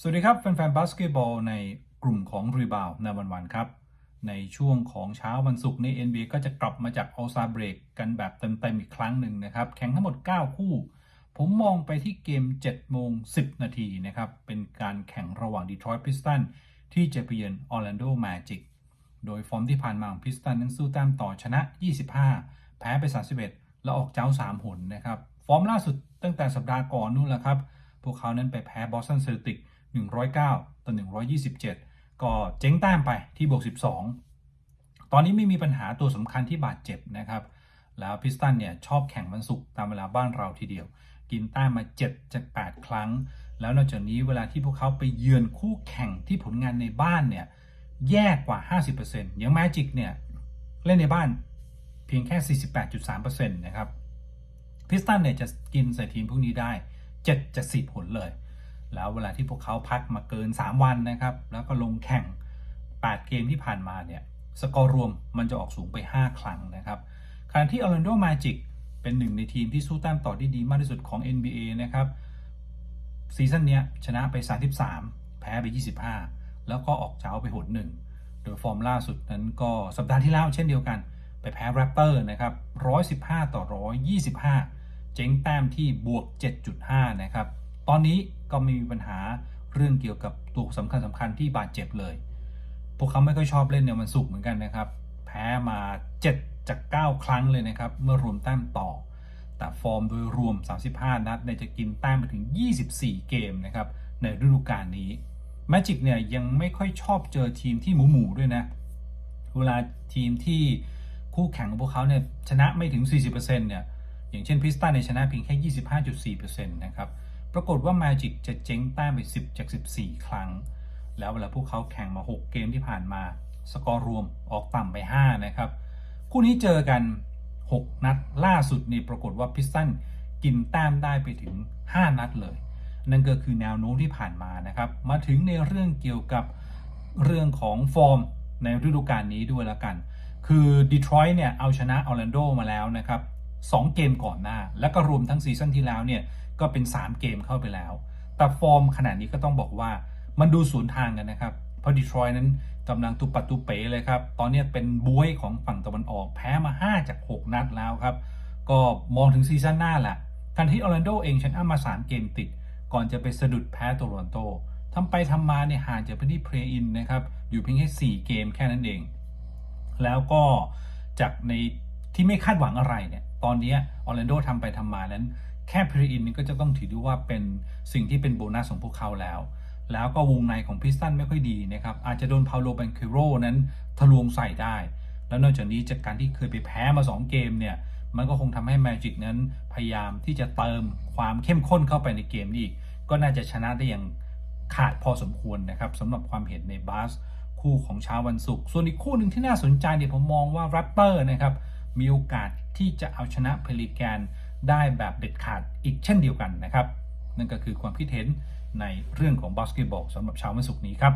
สวัสดีครับ แฟนๆบาสเกตบอลในกลุ่มของรีบาวในวันวันๆครับ ในช่วงของเช้าวันศุกร์ใน NBA ก็จะกลับมาจาก All Star Break กันแบบเต็มๆอีกครั้งหนึ่งนะครับ แข่งทั้งหมด 9 คู่ ผมมองไปที่เกม7โมง10 นาทีนะครับ เป็นการแข่งระหว่าง Detroit Pistons ที่จะไปเยือน Orlando Magic โดยฟอร์มที่ผ่านมาของพิสตันนั้นสู้แต้มต่อชนะ 25 แพ้ไป 31 แล้วออกเจ้า 3 หนนะครับ ฟอร์มล่าสุดตั้งแต่สัปดาห์ก่อนนู่นแหละครับ พวกเขานั้นไปแพ้บอสตันเซลติก 109 ต่อ 127 ก็เจ๊งแต้มไปที่บวก 12 ตอนนี้ไม่มีปัญหาตัวสำคัญที่บาดเจ็บนะครับ แล้วพิสตันเนี่ยชอบแข่งวันศุกร์ตามเวลาบ้านเราทีเดียว กินแต้มมา7จาก8ครั้ง แล้วนอกจากนี้เวลาที่พวกเขาไปเยือนคู่แข่งที่ผลงานในบ้านเนี่ยแย่กว่า 50%อย่างแมจิกเนี่ยเล่นในบ้านเพียงแค่ 48.3%นะครับพิสตันเนี่ยจะกินใส่ทีมพวกนี้ได้7จาก10ผลเลย แล้วเวลาที่พวกเขาพักมาเกิน 3 วันนะครับ แล้วก็ลงแข่ง 8 เกมที่ผ่านมาเนี่ย สกอร์รวมมันจะออกสูงไป 5 ครั้งนะครับขณะที่ Orlando Magic เป็นหนึ่งในทีมที่สู้แต้มต่อได้ดีมากที่สุดของ NBA นะครับซีซั่นนี้ชนะไป 33 แพ้ไป 25 แล้วก็ออกเจ้าไปหนหนึ่งโดยฟอร์มล่าสุดนั้นก็สัปดาห์ที่แล้วเช่นเดียวกัน ไปแพ้แรปเตอร์นะครับ 115 ต่อ 125 เจ๊งแต้มที่บวก 7.5 นะครับ ตอนนี้ก็ไม่มีปัญหาเรื่องเกี่ยวกับตัวสำคัญสำคัญที่บาดเจ็บเลย พวกเขาไม่ค่อยชอบเล่นในวันศุกร์เหมือนกันนะครับ แพ้มา 7 จาก 9 ครั้งเลยนะครับ เมื่อรวมแต้มต่อ แต่ฟอร์มโดยรวม 35 นัดเนี่ยจะกินแต้มไปถึง 24 เกมนะครับในฤดูกาลนี้แมจิกเนี่ยยังไม่ค่อยชอบเจอทีมที่หมูหมูๆด้วยนะ เวลาทีมที่คู่แข่งของพวกเขาเนี่ยชนะไม่ถึง 40%เนี่ย อย่างเช่นพิสตันเนี่ยชนะเพียงแค่ 25.4%นะครับ ปรากฏว่า Magic จะเจ๊งแต้มไป 10 จาก 14 ครั้ง แล้วเวลาพวกเขาแข่งมา 6 เกมที่ผ่านมา สกอร์รวมออกต่ำไป 5 นะครับ คู่นี้เจอกัน 6 นัดล่าสุดนี่ปรากฏว่าพิสตันกินแต้มได้ไปถึง 5 นัดเลย นั่นก็คือแนวโน้มที่ผ่านมานะครับ มาถึงในเรื่องเกี่ยวกับเรื่องของฟอร์มในฤดูกาลนี้ด้วยละกัน คือดีทรอยต์เนี่ยเอาชนะออร์แลนโดมาแล้วนะครับ 2 เกมก่อนหน้า แล้วก็รวมทั้งซีซั่นที่แล้วเนี่ยก็เป็น 3 เกมเข้าไปแล้ว แต่ฟอร์มขนาดนี้ก็ต้องบอกว่ามันดูสวนทางกันนะครับ เพราะดีทรอยนั้นกำลังตุปัตุเป๋เลยครับ ตอนนี้เป็นบวยของฝั่งตะวันออกแพ้มา 5 จาก 6 นัดแล้วครับ ก็มองถึงซีซั่นหน้าแหละการที่ออร์แลนโดเองชนะมา 3 เกมติด ก่อนจะไปสะดุดแพ้โตลอนโตทำไปทำมาเนี่ยห่างจากพื้นที่เพลย์อินนะครับ อยู่เพียงแค่ 4 เกมแค่นั้นเอง แล้วก็จากในที่ไม่คาดหวังอะไรเนี่ย ตอนนี้ออร์แลนโดทำไปทำมานั้น แค่เพลย์อินนี่ก็จะต้องถือได้ว่าเป็นสิ่งที่เป็นโบนัสของพวกเขาแล้ว แล้วก็วงในของพิสตันไม่ค่อยดีนะครับ อาจจะโดนพาโลแบนเคโรนั้นทะลวงใส่ได้ แล้วนอกจากนี้จากการที่เคยไปแพ้มา 2 เกมเนี่ยมันก็คงทำให้ Magic นั้นพยายามที่จะเติมความเข้มข้นเข้าไปในเกมนี้อีก ก็น่าจะชนะได้อย่างขาดพอสมควรนะครับสำหรับความเห็นในบาสคู่ของเช้าวันศุกร์ส่วนอีกคู่หนึ่งที่น่าสนใจเนี่ยผมมองว่าแรปเตอร์นะครับมีโอกาส ที่จะเอาชนะเพลิแกนได้แบบเด็ดขาดอีกเช่นเดียวกันนะครับ นั่นก็คือความคิดเห็นในเรื่องของบาสเกตบอลสำหรับเช้าวันศุกร์นี้ครับ